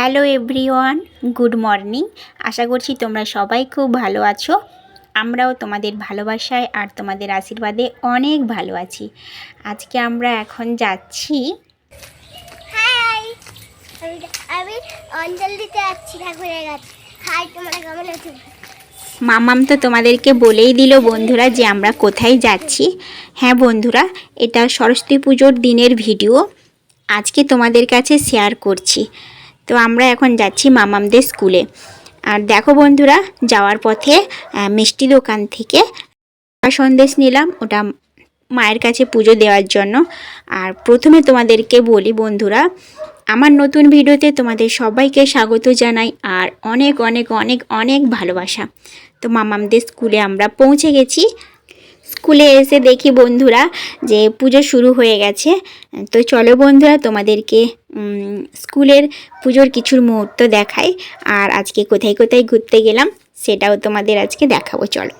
Hello everyone good morning. আশা করছি তোমরা সবাই খুব ভালো আছো। আমরাও তোমাদের ভালোবাসায় আর তোমাদের আশীর্বাদে অনেক ভালো আছি। আজকে আমরা এখন যাচ্ছি। হাই আমি আমি দিতে যাচ্ছি ঠাকুরের কাছে। হাই তোমরা কেমন আছো? মামাম তো তোমাদেরকে বলেই দিল বন্ধুরা যে আমরা কোথায় যাচ্ছি। হ্যাঁ বন্ধুরা এটা সরস্বতী পুজোর দিনের ভিডিও। আজকে তোমাদের কাছে শেয়ার করছি। তো আমরা এখন যাচ্ছি মামামদের স্কুলে। আর দেখো বন্ধুরা, যাওয়ার পথে মিষ্টি দোকান থেকে সন্দেশ নিলাম, ওটা মায়ের কাছে পুজো দেওয়ার জন্য। আর প্রথমে তোমাদেরকে বলি বন্ধুরা, আমার নতুন ভিডিওতে তোমাদের সবাইকে স্বাগত জানাই, আর অনেক অনেক অনেক অনেক ভালোবাসা। তো মামামদের স্কুলে আমরা পৌঁছে গেছি স্কুলে এসে দেখি বন্ধুরা যে পুজো শুরু হয়ে গেছে। তো চলো বন্ধুরা, তোমাদেরকে স্কুলের পুজোর কিছুর মুহূর্ত দেখাই। আর আজকে কোথায় কোথায় ঘুরতে গেলাম, সেটাও তোমাদের আজকে দেখাবো, চলো।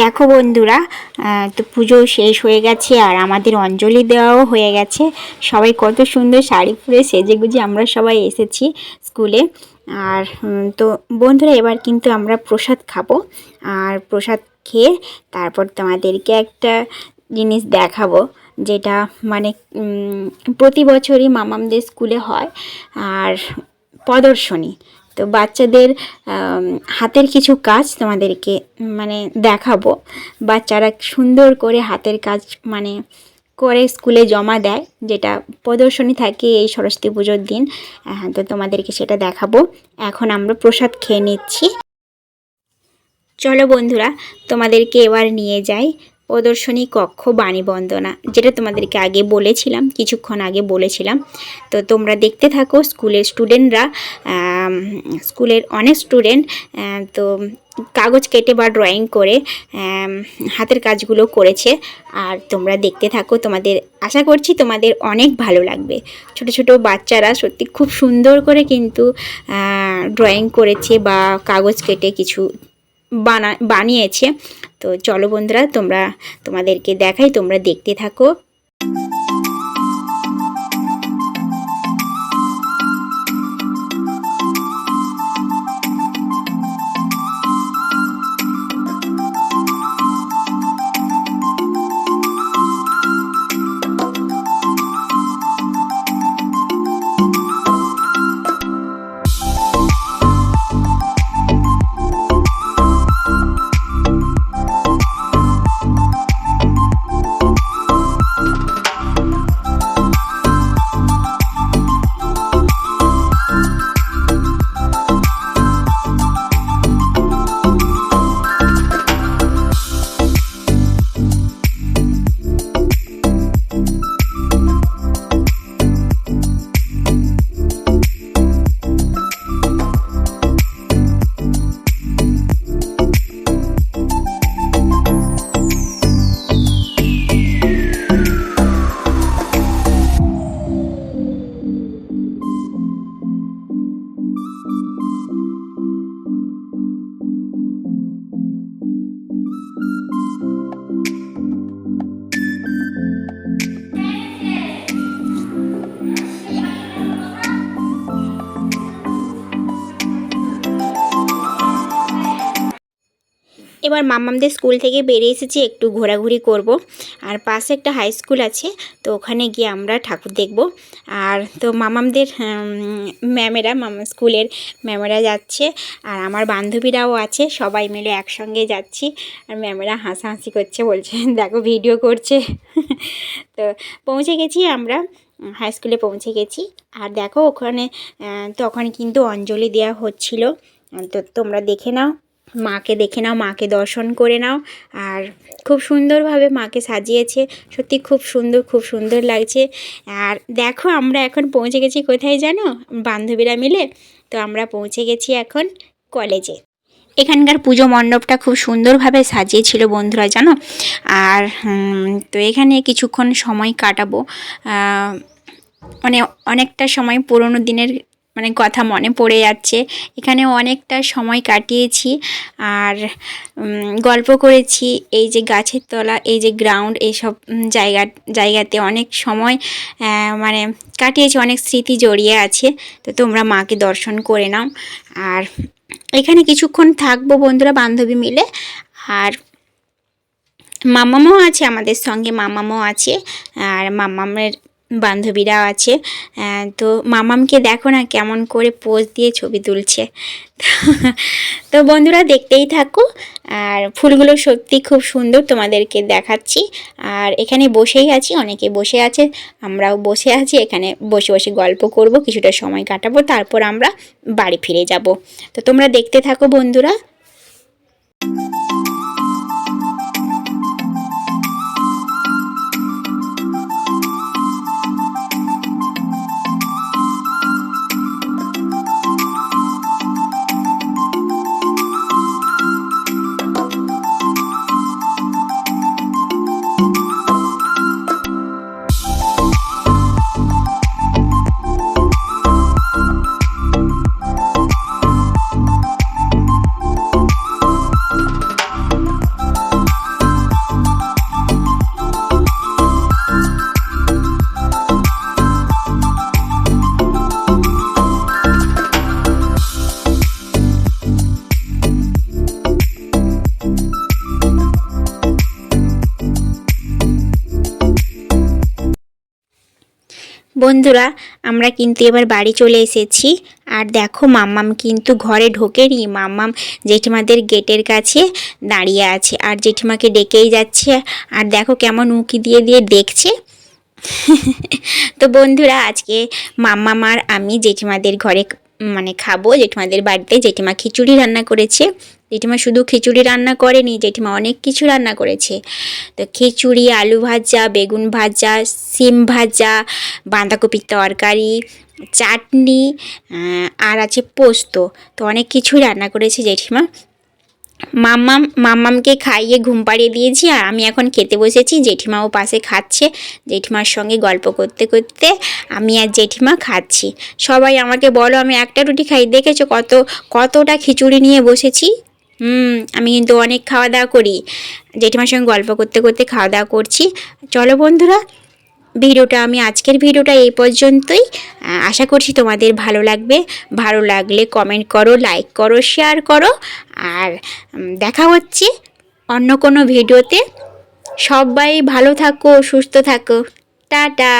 দেখো বন্ধুরা তো পুজো শেষ হয়ে গেছে আর আমাদের অঞ্জলি দেওয়াও হয়ে গেছে। সবাই কত সুন্দর শাড়ি পরে সেজে গুজে আমরা সবাই এসেছি স্কুলে। আর তো বন্ধুরা, এবার কিন্তু আমরা প্রসাদ খাব। আর প্রসাদ খেয়ে তারপর তোমাদেরকে একটা জিনিস দেখাবো, যেটা মানে প্রতি বছরই মামামদের স্কুলে হয়। আর প্রদর্শনী তো বাচ্চাদের হাতের কিছু কাজ তোমাদেরকে মানে দেখাবো। বাচ্চারা সুন্দর করে হাতের কাজ মানে করে স্কুলে জমা দেয়, যেটা প্রদর্শনী থাকে এই সরস্বতী পুজোর দিন। হ্যাঁ তো তোমাদেরকে সেটা দেখাবো। এখন আমরা প্রসাদ খেয়ে নিচ্ছি। চলো বন্ধুরা, তোমাদেরকে এবার নিয়ে যাই। প্রদর্শনী কক্ষ বাণী বন্দনা, যেটা তোমাদেরকে আগে বলেছিলাম, কিছুক্ষণ আগে বলেছিলাম। তো তোমরা দেখতে থাকো, স্কুলের স্টুডেন্টরা স্কুলের অনেক স্টুডেন্ট তো কাগজ কেটে বা ড্রয়িং করে হাতের কাজগুলো করেছে। আর তোমরা দেখতে থাকো, তোমাদের, আশা করছি তোমাদের অনেক ভালো লাগবে। ছোট ছোট বাচ্চারা সত্যি খুব সুন্দর করে কিন্তু ড্রয়িং করেছে বা কাগজ কেটে কিছু বানা বানিয়েছে। তো চলো বন্ধুরা তোমরা তোমাদেরকে দেখাই তোমরা দেখতে থাকো। এবার মামামদের স্কুল থেকে বেরিয়ে এসেছি, একটু ঘোরাঘুরি করব। আর পাশে একটা হাই স্কুল আছে, তো ওখানে গিয়ে আমরা ঠাকুর দেখব। আর তো মামামদের ম্যামেরা, মামা স্কুলের ম্যামেরা যাচ্ছে, আর আমার বান্ধবীরাও আছে, সবাই মিলে একসঙ্গে যাচ্ছি। আর ম্যামেরা হাসাহাসি করছে, বলছে, দেখো ভিডিও করছে। তো পৌঁছে গেছি আমরা হাই স্কুলে পৌঁছে গেছি। আর দেখো, ওখানে তখন কিন্তু অঞ্জলি দেওয়া হচ্ছিল। তো তোমরা দেখে নাও। মাকে দেখে নাও, মাকে দর্শন করে নাও। আর খুব সুন্দরভাবে মাকে সাজিয়েছে। সত্যি খুব সুন্দর খুব সুন্দর লাগছে। আর দেখো, আমরা এখন পৌঁছে গেছি কোথায় জানো? বান্ধবীরা মিলে। তো আমরা পৌঁছে গেছি এখন কলেজে। এখানকার পুজো মণ্ডপটা খুব সুন্দরভাবে সাজিয়েছিল বন্ধুরা, জানো? আর তো এখানে কিছুক্ষণ সময় কাটাবো। মানে অনেকটা সময় পুরোনো দিনের মানে কথা মনে পড়ে যাচ্ছে। এখানে অনেকটা সময় কাটিয়েছি আর গল্প করেছি। এই যে গাছের তলা, এই যে গ্রাউন্ড এইসব জায়গা, জায়গাতে অনেক সময় মানে কাটিয়েছি, অনেক স্মৃতি জড়িয়ে আছে। তো তোমরা মাকে দর্শন করে নাও। আর এখানে কিছুক্ষণ থাকব বন্ধুরা, বান্ধবী মিলে। আর মামামও আছে আমাদের সঙ্গে, মামামও আছে। আর মামামের বান্ধবীরাও আছে। তো মামামকে দেখো না কেমন করে পোজ দিয়ে ছবি তুলছে। তো বন্ধুরা দেখতেই থাকো। আর ফুলগুলো সত্যি খুব সুন্দর তোমাদেরকে দেখাচ্ছি। আর এখানে বসেই আছি, অনেকে বসে আছে, আমরাও বসে আছি, এখানে বসে বসে গল্প করব, কিছুটা সময় কাটাবো, তারপর আমরা বাড়ি ফিরে যাব। তো তোমরা দেখতে থাকো বন্ধুরা। বন্ধুরা, আমরা কিন্তু এবার বাড়ি চলে এসেছি। আর দেখো, মাম্মাম কিন্তু ঘরে ঢোকেনি। মাম্মাম জেঠিমাদের গেটের কাছে দাঁড়িয়ে আছে আর জেঠিমাকে ডেকেই যাচ্ছে। আর দেখো কেমন উঁকি দিয়ে দিয়ে দেখছে। তো বন্ধুরা, আজকে মাম্মাম আর আমি জেঠিমাদের ঘরে মানে খাব। জেঠিমাদের বাড়িতে জেঠিমা খিচুড়ি রান্না করেছে। জেঠিমা শুধু খিচুড়ি রান্না করেনি, জেঠিমা অনেক কিছু রান্না করেছে। তো খিচুড়ি, আলু ভাজা, বেগুন ভাজা, সিম ভাজা, বাঁধাকপির তরকারি, চাটনি আর আছে পোস্ত। তো অনেক কিছুই রান্না করেছে জেঠিমা। মাম্মাম, মাম্মামকে খাইয়ে ঘুম পাড়িয়ে দিয়েছি আর আমি এখন খেতে বসেছি, জেঠিমাও পাশে খাচ্ছে। জেঠিমার সঙ্গে গল্প করতে করতে আমি আর জেঠিমা খাচ্ছি। সবাই আমাকে বলো, আমি একটা রুটি খাই, দেখেছ কত, কতটা খিচুড়ি নিয়ে বসেছি? হুম, আমি কিন্তু অনেক খাওয়া দাওয়া করি। জেঠিমার সঙ্গে গল্প করতে করতে খাওয়া দাওয়া করছি। চলো বন্ধুরা, ভিডিওটা আমি আজকের ভিডিওটা এই পর্যন্তই। আশা করছি তোমাদের ভালো লাগবে। ভালো লাগলে কমেন্ট করো লাইক করো শেয়ার করো। আর দেখা হচ্ছে অন্য কোনো ভিডিওতে। সবাই ভালো থাকো, সুস্থ থাকো। টাটা।